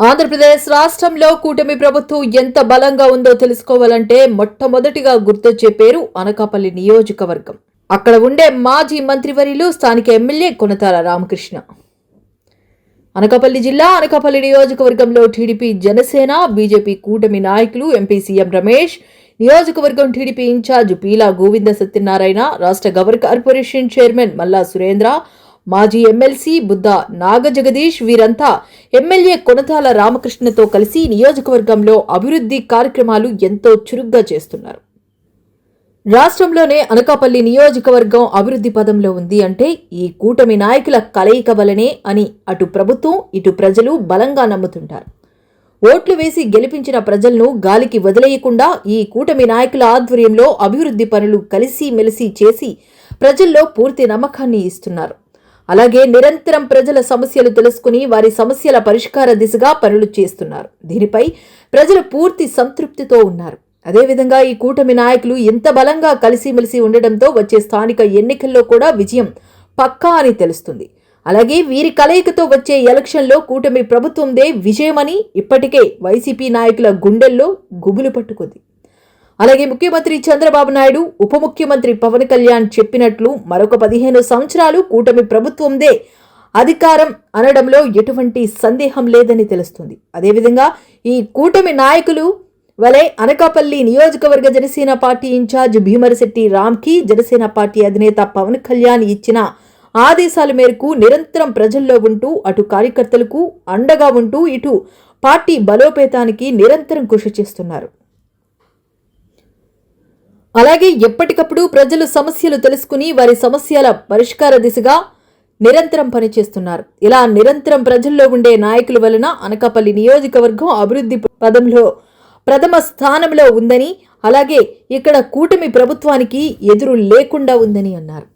ఆంధ్రప్రదేశ్ రాష్ట్రంలో కూటమి ప్రభుత్వం ఎంత బలంగా ఉందో తెలుసుకోవాలంటే మొట్టమొదటిగా గుర్తొచ్చే పేరు అనకాపల్లి నియోజకవర్గం. అక్కడ ఉండే మాజీ మంత్రివర్యులు స్థానిక ఎమ్మెల్యే కొనతాల రామకృష్ణ. అనకాపల్లి జిల్లా అనకాపల్లి నియోజకవర్గంలో టీడీపీ జనసేన బీజేపీ కూటమి నాయకులు ఎంపీ సీఎం రమేష్ నియోజకవర్గం టీడీపీ ఇన్ఛార్జ్ పీలా గోవింద సత్యనారాయణ రాష్ట్ర గవర్ కార్పొరేషన్ చైర్మన్ మల్లా సురేంద్ర మాజీ ఎమ్మెల్సీ బుద్ధ నాగజగదీష్ వీరంతా ఎమ్మెల్యే కొనతాల రామకృష్ణతో కలిసి నియోజకవర్గంలో అభివృద్ధి కార్యక్రమాలు ఎంతో చురుగ్గా చేస్తున్నారు. రాష్ట్రంలోనే అనకాపల్లి నియోజకవర్గం అభివృద్ధి పదంలో ఉంది అంటే ఈ కూటమి నాయకుల కలయిక వలనే అని అటు ప్రభుత్వం ఇటు ప్రజలు బలంగా నమ్ముతుంటారు. ఓట్లు వేసి గెలిపించిన ప్రజలను గాలికి వదిలేయకుండా ఈ కూటమి నాయకుల ఆధ్వర్యంలో అభివృద్ధి పనులు కలిసి మెలిసి చేసి ప్రజల్లో పూర్తి నమ్మకాన్ని ఇస్తున్నారు. అలాగే నిరంతరం ప్రజల సమస్యలు తెలుసుకుని వారి సమస్యల పరిష్కార దిశగా పనులు చేస్తున్నారు. దీనిపై ప్రజలు పూర్తి సంతృప్తితో ఉన్నారు. అదేవిధంగా ఈ కూటమి నాయకులు ఎంత బలంగా కలిసిమెలిసి ఉండడంతో వచ్చే స్థానిక ఎన్నికల్లో కూడా విజయం పక్కా అని తెలుస్తుంది. అలాగే వీరి కలయికతో వచ్చే ఎలక్షన్లో కూటమి ప్రభుత్వందే విజయమని ఇప్పటికే వైసీపీ నాయకుల గుండెల్లో గుబులు పట్టుకుంది. అలాగే ముఖ్యమంత్రి చంద్రబాబు నాయుడు ఉప ముఖ్యమంత్రి పవన్ కళ్యాణ్ చెప్పినట్లు మరొక పదిహేను సంవత్సరాలు కూటమి ప్రభుత్వందే అధికారం అనడంలో ఎటువంటి సందేహం లేదని తెలుస్తుంది. అదేవిధంగా ఈ కూటమి నాయకులు వలె అనకాపల్లి నియోజకవర్గ జనసేన పార్టీ ఇన్ఛార్జ్ భీమరశెట్టి రామ్కి జనసేన పార్టీ అధినేత పవన్ కళ్యాణ్ ఇచ్చిన ఆదేశాల మేరకు నిరంతరం ప్రజల్లో ఉంటూ అటు కార్యకర్తలకు అండగా ఉంటూ ఇటు పార్టీ బలోపేతానికి నిరంతరం కృషి చేస్తున్నారు. అలాగే ఎప్పటికప్పుడు ప్రజలు సమస్యలు తెలుసుకుని వారి సమస్యల పరిష్కార దిశగా నిరంతరం పనిచేస్తున్నారు. ఇలా నిరంతరం ప్రజల్లో ఉండే నాయకుల వలన అనకాపల్లి నియోజకవర్గం అభివృద్ధి పదంలో ప్రథమ స్థానంలో ఉందని అలాగే ఇక్కడ కూటమి ప్రభుత్వానికి ఎదురు లేకుండా ఉందని అన్నారు.